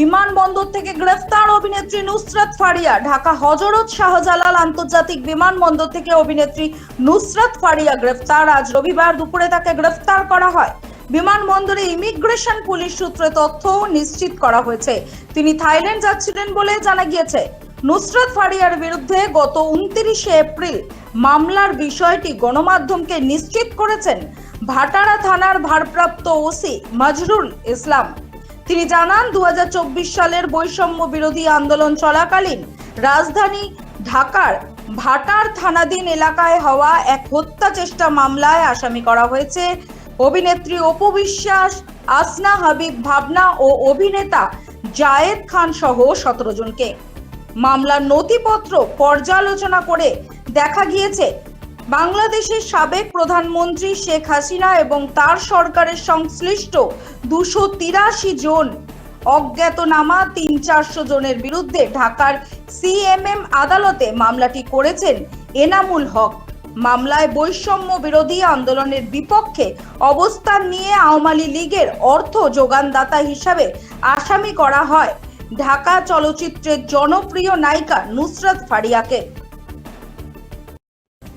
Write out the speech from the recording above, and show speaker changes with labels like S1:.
S1: বিমানবন্দর থেকে গ্রেফতার অভিনেত্রী নুসরাত ফারিয়া, ঢাকা হজরত শাহজালাল আন্তর্জাতিক বিমানবন্দর থেকে অভিনেত্রী নুসরাত ফারিয়া গ্রেফতার। আজ রবিবার দুপুরে তাকে গ্রেফতার করা হয়। বিমানবন্দরে ইমিগ্রেশন পুলিশ সূত্রে তথ্য নিশ্চিত করা হয়েছে। তিনি থাইল্যান্ড যাচ্ছিলেন বলে জানা গিয়েছে। নুসরাত ফারিয়ার বিরুদ্ধে গত উনত্রিশে এপ্রিল মামলার বিষয়টি গণমাধ্যমকে নিশ্চিত করেছেন ভাটারা থানার ভারপ্রাপ্ত ওসি মাজরুল ইসলাম। তিনি জানান, দুহাজার চব্বিশ সালের বৈষম্য বিরোধী আন্দোলন চলাকালীন রাজধানী ঢাকার ভাটার থানাধীন এলাকায় হওয়া এক হত্যা চেষ্টা মামলায় আসামি করা হয়েছে। অভিনেত্রী অপু বিশ্বাস, আসনা হাবিব ভাবনা ও অভিনেতা জায়েদ খান সহ সতেরো জনকে। মামলার নথিপত্র পর্যালোচনা করে দেখা গিয়েছে বাংলাদেশের সাবেক প্রধানমন্ত্রী শেখ হাসিনা এবং তার সরকারের সংশ্লিষ্ট দুশো তিরাশি জন অজ্ঞাতনামা তিন চারশো জনের বিরুদ্ধে ঢাকার সিএমএম আদালতে মামলাটি করেছেন এনামুল হক। মামলায় বৈষম্য বিরোধী আন্দোলনের বিপক্ষে অবস্থান নিয়ে আওয়ামী লীগের অর্থ যোগানদাতা হিসাবে আসামি করা হয়। ঢাকা চলচ্চিত্রের জনপ্রিয় নায়িকা নুসরাত ফারিয়াকে